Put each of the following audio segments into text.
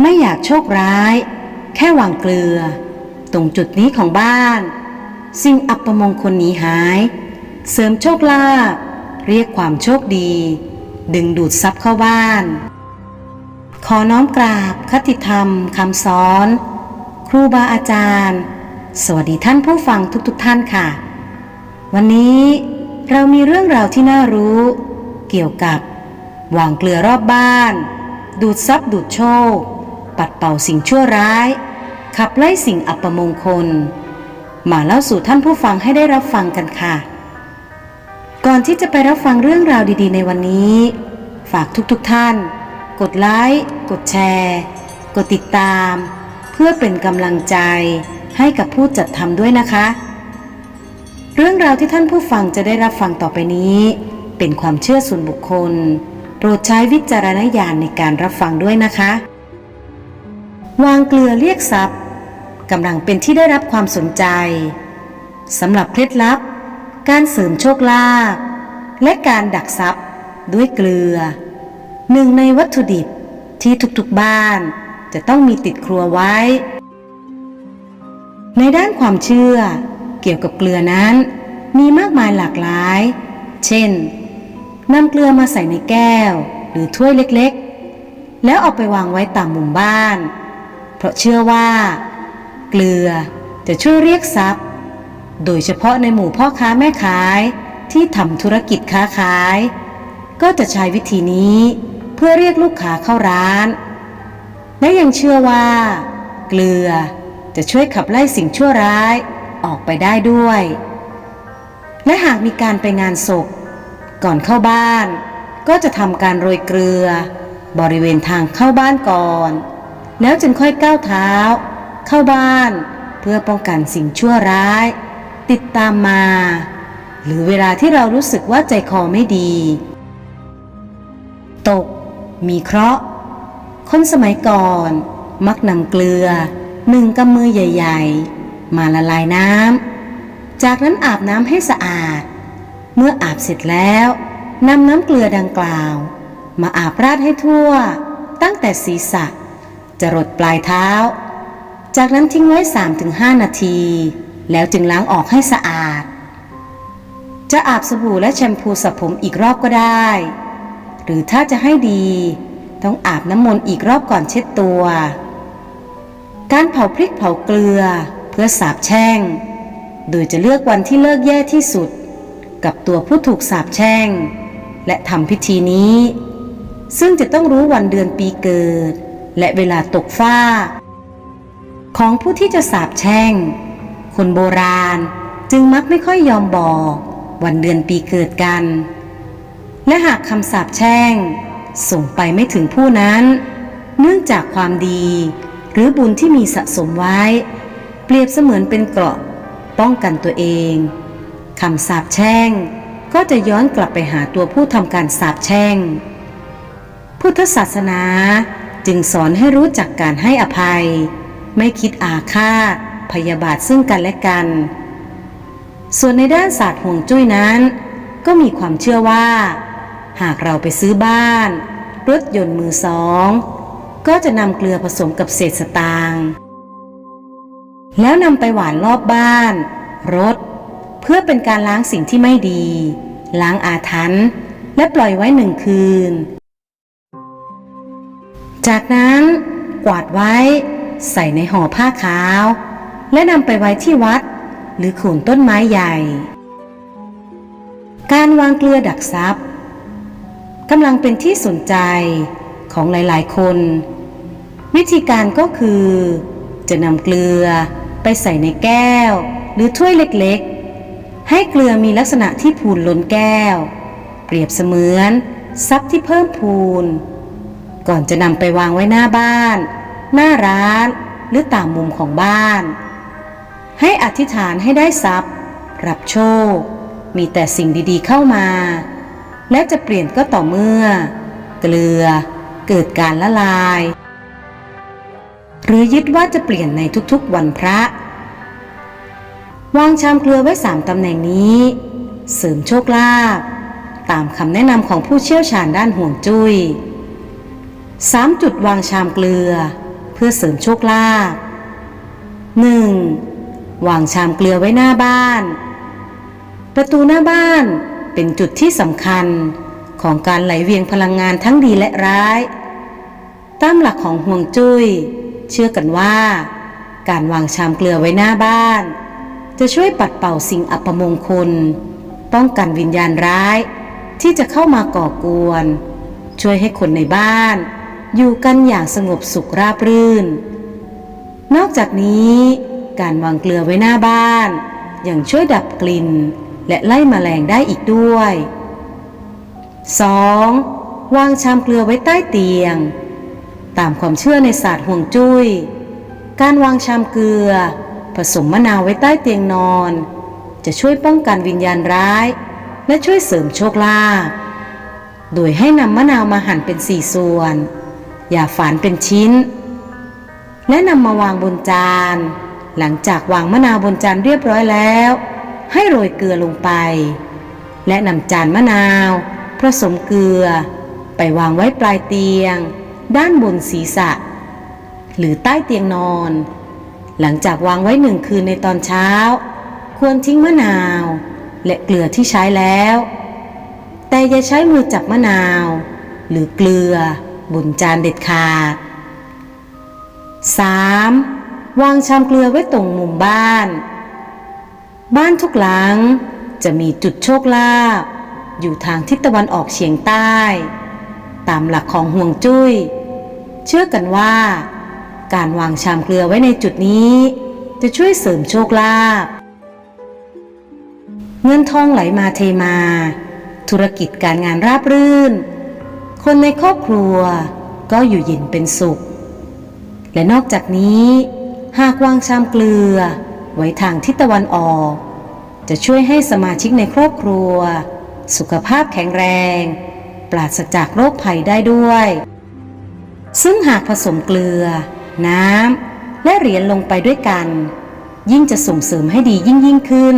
ไม่อยากโชคร้าย แค่วางเกลือ ตรงจุดนี้ของบ้าน สิ่งอัปมงคลหนีหาย เสริมโชคลาภเรียกความโชคดี ดึงดูดทรัพย์เข้าบ้าน ขอน้อมกราบคติธรรมคำสอน ครูบาอาจารย์ สวัสดีท่านผู้ฟังทุกๆทท่านค่ะ วันนี้เรามีเรื่องราวที่น่ารู้ เกี่ยวกับวางเกลือรอบบ้าน ดูดซับดูดโชค ปัดเป่าสิ่งชั่วร้าย ขับไล่สิ่งอัปมงคล มาเล่าสู่ท่านผู้ฟังให้ได้รับฟังกันค่ะ ก่อนที่จะไปรับฟังเรื่องราวดีๆ ในวันนี้ ฝากทุกๆทท่าน กดไลค์กดแชร์ กดติดตาม เพื่อเป็นกำลังใจให้กับผู้จัดทำด้วยนะคะ เรื่องราวที่ท่านผู้ฟังจะได้รับฟังต่อไปนี้ เป็นความเชื่อส่วนบุคคล โปรดใช้วิจารณญาณในการรับฟังด้วยนะคะ วางเกลือเรียกทรัพย์กำลังเป็นที่ได้รับความสนใจสำหรับเคล็ดลับ การเสริมโชคลาภและการดักทรัพย์ด้วยเกลือ หนึ่งในวัตถุดิบที่ทุกๆบ้านจะต้องมีติดครัวไว้ ในด้านความเชื่อเกี่ยวกับเกลือนั้น มีมากมายหลากหลาย เช่นนำเกลือมาใส่ในแก้วหรือถ้วยเล็กๆ แล้วเอาไปวางไว้ตามมุมบ้าน เพราะเชื่อว่า เกลือจะช่วยเรียกทรัพย์ โดยเฉพาะในหมู่พ่อค้าแม่ขายที่ทำธุรกิจค้าขาย ก็จะใช้วิธีนี้เพื่อเรียกลูกค้าเข้าร้าน และยังเชื่อว่า เกลือจะช่วยขับไล่สิ่งชั่วร้ายออกไปได้ด้วย และหากมีการไปงานศพ ก่อนเข้าบ้าน ก็จะทำการโรยเกลือบริเวณทางเข้าบ้านก่อน แล้วจึงค่อยก้าวเท้า เข้าบ้าน เพื่อป้องกันสิ่งชั่วร้าย ติดตามมา หรือเวลาที่เรารู้สึกว่าใจคอไม่ดี ตก มีเคราะห์คนสมัยก่อน มักนำเกลือหนึ่งกำมือใหญ่ ๆ มาละลายน้ำจากนั้นอาบน้ำให้สะอาด เมื่ออาบเสร็จแล้วนำน้ำเกลือดังกล่าว มาอาบราดให้ทั่ว ตั้งแต่ศีรษะ จะรดปลายเท้า จากนั้นทิ้งไว้ 3-5 นาที แล้วจึงล้างออกให้สะอาด จะอาบสบู่และแชมพูสระผมอีกรอบก็ได้ หรือถ้าจะให้ดี ต้องอาบน้ำมนต์อีกรอบก่อนเช็ดตัว การเผาพริกเผาเกลือเพื่อสาบแช่ง โดยจะเลือกวันที่เลิกแย่ที่สุด กับตัวผู้ถูกสาบแช่ง และทำพิธีนี้ ซึ่งจะต้องรู้วันเดือนปีเกิด และเวลาตกฟ้า ของผู้ที่จะสาบแช่ง คนโบราณจึงมักไม่ค่อยยอมบอกวันเดือนปีเกิดกัน และหากคำสาปแช่ง ส่งไปไม่ถึงผู้นั้น เนื่องจากความดี หรือบุญที่มีสะสมไว้ เปรียบเสมือนเป็นเกราะป้องกันตัวเองคำสาปแช่งก็จะย้อนกลับไปหาตัวผู้ทำการสาปแช่ง พุทธศาสนา จึงสอนให้รู้จักการให้อภัย ไม่คิดอาฆาตพยาบาทซึ่งกันและกัน ส่วนในด้านศาสตร์ห่วงจุ้ยนั้น ก็มีความเชื่อว่า หากเราไปซื้อบ้าน รถยนต์มือสอง ก็จะนำเกลือผสมกับเศษสตางค์แล้วนำไปหวานรอบบ้าน รถ เพื่อเป็นการล้างสิ่งที่ไม่ดี ล้างอาถรรพ์และปล่อยไว้หนึ่งคืน จากนั้นกวาดไว้ใส่ในห่อผ้าขาว และนำไปไว้ที่วัด หรือโคนต้นไม้ใหญ่ การวางเกลือดักทรัพย์กำลังเป็นที่สนใจของหลายๆ คน วิธีการก็คือ จะนำเกลือไปใส่ในแก้ว หรือถ้วยเล็กๆ ให้เกลือมีลักษณะที่พูนล้นแก้ว เปรียบเสมือนทรัพย์ที่เพิ่มพูน ก่อนจะนำไปวางไว้หน้าบ้าน หน้าร้านหรือตามมุมของบ้าน ให้อธิษฐานให้ได้ทรัพย์ รับโชค มีแต่สิ่งดีๆเข้ามา และจะเปลี่ยนก็ต่อเมื่อ เกลือ เกิดการละลาย หรือยึดว่าจะเปลี่ยนในทุกๆวันพระ วางชามเกลือไว้สามตำแหน่งนี้ เสริมโชคลาภตามคำแนะนำของผู้เชี่ยวชาญด้านห่วงจุย้ย สามจุดวางชามเกลือ เพื่อเสริมโชคลาภ 1. วางชามเกลือไว้หน้าบ้าน ประตูหน้าบ้านเป็นจุดที่สำคัญของการไหลเวียนพลังงานทั้งดีและร้าย ตามหลักของห่วงจุย้ย เชื่อกันว่า การวางชามเกลือไว้หน้าบ้าน จะช่วยปัดเป่าสิ่งอัปมงคล ป้องกันวิญญาณร้ายที่จะเข้ามาก่อกวน ช่วยให้คนในบ้าน อยู่กันอย่างสงบสุขราบรื่น นอกจากนี้การวางเกลือไว้หน้าบ้าน ยังช่วยดับกลิ่น และไล่แมลงได้อีกด้วย 2. วางชามเกลือไว้ใต้เตียง ตามความเชื่อในศาสตร์ห่วงจุย้ย การวางชามเกลือ ผสมมะนาวไว้ใต้เตียงนอน จะช่วยป้องกันวิญญาณร้าย และช่วยเสริมโชคลาภ โดยให้นำมะนาวมาหั่นเป็นสี่ส่วน อย่าฝานเป็นชิ้น และนำมาวางบนจาน หลังจากวางมะนาวบนจานเรียบร้อยแล้ว ให้โรยเกลือลงไป และนำจานมะนาวผสมเกลือ ไปวางไว้ปลายเตียง ด้านบนศีรษะ หรือใต้เตียงนอน หลังจากวางไว้หนึ่งคืนในตอนเช้า ควรทิ้งมะนาว และเกลือที่ใช้แล้ว แต่อย่าใช้มือจับมะนาว หรือเกลือ บนจานเด็ดขาด 3. วางชามเกลือไว้ตรงมุมบ้าน บ้านทุกหลังจะมีจุดโชคลาภอยู่ทางทิศตะวันออกเฉียงใต้ ตามหลักของห่วงจุย้ย เชื่อกันว่า การวางชามเกลือไว้ในจุดนี้ จะช่วยเสริมโชคลาภเงินทองไหลมาเทมา ธุรกิจการงานราบรื่น คนในครอบครัวก็อยู่เย็นเป็นสุข และนอกจากนี้ หากวางชามเกลือ ไว้ทางทิศตะวันออก จะช่วยให้สมาชิกในครอบครัว สุขภาพแข็งแรง ปราศจากโรคภัยได้ด้วย ซึ่งหากผสมเกลือ น้ำและเหรียญลงไปด้วยกัน ยิ่งจะส่งเสริมให้ดียิ่งยิ่งขึ้น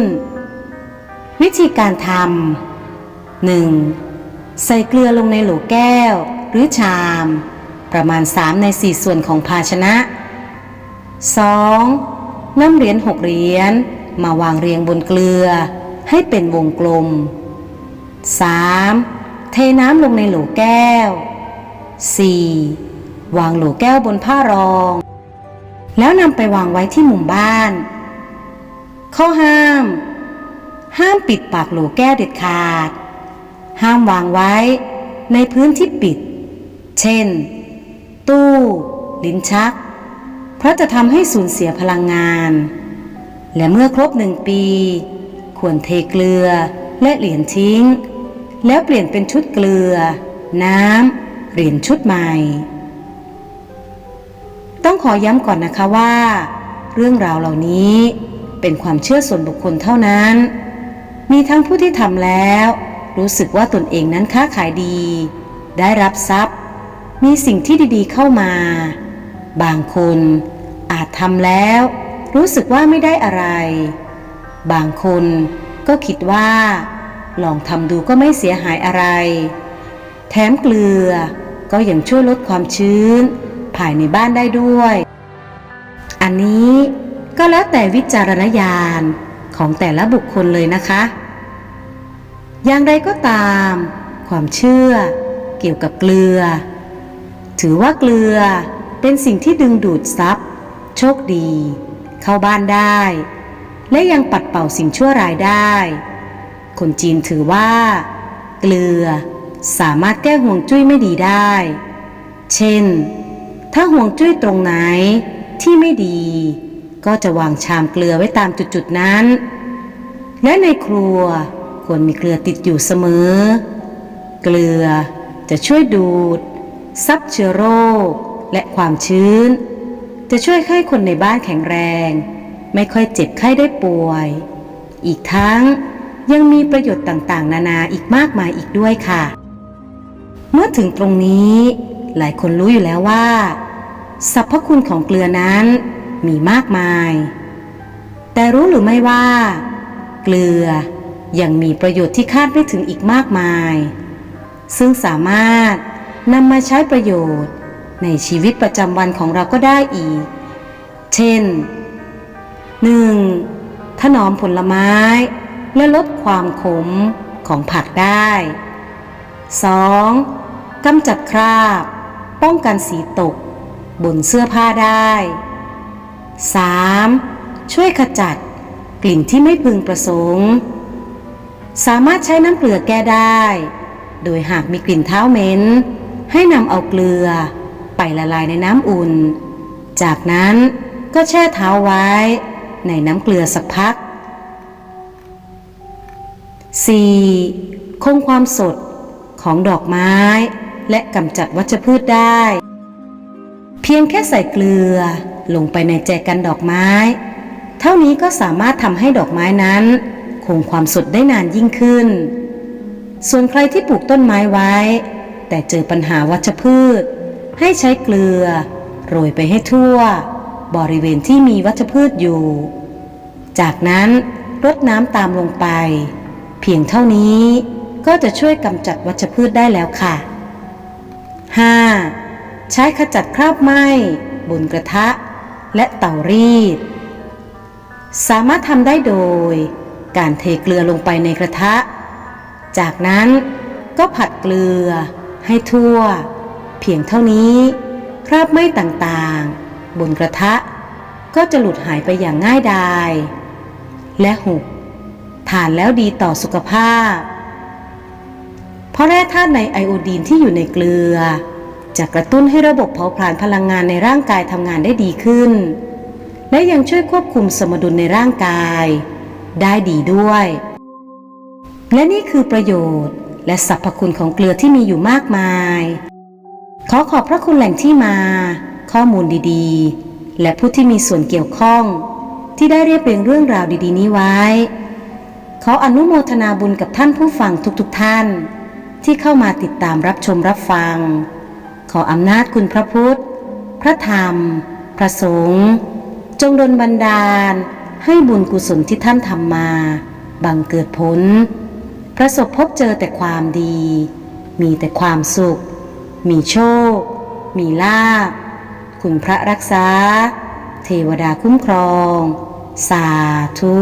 วิธีการทำ 1. ใส่เกลือลงในโหลแก้ว หรือชาม ประมาณ 3 ใน 4 ส่วนของภาชนะ 2. นำเหรียญหกเหรียญมาวางเรียงบนเกลือ ให้เป็นวงกลม 3. เทน้ำลงในโหลแก้ว 4. วางโหลแก้วบนผ้ารอง แล้วนำไปวางไว้ที่มุมบ้าน ข้อห้าม ห้ามปิดปากโหลแก้วเด็ดขาด ห้ามวางไว้ในพื้นที่ปิด เช่น ตู้ ลิ้นชัก เพราะจะทำให้สูญเสียพลังงาน และเมื่อครบหนึ่งปี ควรเทเกลือและเหรียญทิ้ง แล้วเปลี่ยนเป็นชุดเกลือ น้ำเหรียญชุดใหม่ ต้องขอย้ำก่อนนะคะว่า เรื่องราวเหล่านี้เป็นความเชื่อส่วนบุคคลเท่านั้น มีทั้งผู้ที่ทำแล้ว รู้สึกว่าตนเองนั้นค้าขายดี ได้รับทรัพย์ มีสิ่งที่ดีๆเข้ามา บางคนอาจทำแล้ว รู้สึกว่าไม่ได้อะไร บางคนก็คิดว่า ลองทำดูก็ไม่เสียหายอะไร แถมเกลือก็ยังช่วยลดความชื้น ภายในบ้านได้ด้วย อันนี้ก็แล้วแต่วิจารณญาณของแต่ละบุคคลเลยนะคะ อย่างไรก็ตาม ความเชื่อเกี่ยวกับเกลือ ถือว่าเกลือเป็นสิ่งที่ดึงดูดทรัพย์ โชคดี เข้าบ้านได้ และยังปัดเป่าสิ่งชั่วร้ายได้ คนจีนถือว่า เกลือสามารถแก้ห่วงจุ้ยไม่ดีได้ เช่น ถ้าห่วงจุ้ยตรงไหนที่ไม่ดี ก็จะวางชามเกลือไว้ตามจุดๆนั้น และในครัว ควรมีเกลือติดอยู่เสมอ เกลือจะช่วยดูด ซับเชื้อโรค และความชื้น จะช่วยให้คนในบ้านแข็งแรง ไม่ค่อยเจ็บไข้ได้ป่วย อีกทั้งยังมีประโยชน์ต่างๆ นานาอีกมากมายอีกด้วยค่ะ เมื่อถึงตรงนี้หลายคนรู้อยู่แล้วว่าสรรพคุณของเกลือนั้นมีมากมาย แต่รู้หรือไม่ว่า เกลือ ยังมีประโยชน์ที่คาดไม่ถึงอีกมากมาย ซึ่งสามารถนำมาใช้ประโยชน์ในชีวิตประจำวันของเราก็ได้อีก เช่น 1. ถนอมผลไม้ และลดความขมของผักได้ 2. กำจัดคราบ ป้องกันสีตก บนเสื้อผ้าได้ 3. ช่วยขจัดกลิ่นที่ไม่พึงประสงค์ สามารถใช้น้ำเกลือแก้ได้ โดยหากมีกลิ่นเท้าเหม็น ให้นำเอาเกลือ ไปละลายในน้ำอุ่น จากนั้นก็แช่เท้าไว้ ในน้ำเกลือสักพัก 4. คงความสดของดอกไม้ และกำจัดวัชพืชได้ เพียงแค่ใส่เกลือลงไปในแจกันดอกไม้ เท่านี้ก็สามารถทำให้ดอกไม้นั้น คงความสดได้นานยิ่งขึ้น ส่วนใครที่ปลูกต้นไม้ไว้ แต่เจอปัญหาวัชพืช ให้ใช้เกลือ โรยไปให้ทั่ว บริเวณที่มีวัชพืชอยู่ จากนั้นรดน้ำตามลงไป เพียงเท่านี้ก็จะช่วยกำจัดวัชพืชได้แล้วค่ะ 5. ใช้ขจัดคราบไหม้บนกระทะ และเตารีด สามารถทำได้โดย การเทเกลือลงไปในกระทะ จากนั้นก็ผัดเกลือให้ทั่ว เพียงเท่านี้คราบไหม้ต่างๆ บนกระทะ ก็จะหลุดหายไปอย่างง่ายดาย และหุกทานแล้วดีต่อสุขภาพ เพราะแร่ธาตุในไอโอดีนที่อยู่ในเกลือ จะกระตุ้นให้ระบบเผาผลาญพลังงานในร่างกายทำงานได้ดีขึ้น และยังช่วยควบคุมสมดุลในร่างกาย ได้ดีด้วย และนี่คือประโยชน์ และสรรพคุณของเกลือที่มีอยู่มากมาย ขอขอบพระคุณแหล่งที่มา ข้อมูลดีๆ และผู้ที่มีส่วนเกี่ยวข้อง ที่ได้เรียบเรียงเรื่องราวดีๆ นี้ไว้ ขออนุโมทนาบุญกับท่านผู้ฟังทุกๆทท่าน ที่เข้ามาติดตามรับชมรับฟัง ขออำนาจคุณพระพุทธ พระธรรม พระสงฆ์จงดลบันดาล ให้บุญกุศลที่ท่านทำมา บังเกิดผล ประสบพบเจอแต่ความดี มีแต่ความสุข มีโชค มีลาภคุณพระรักษา เทวดาคุ้มครอง สาธุ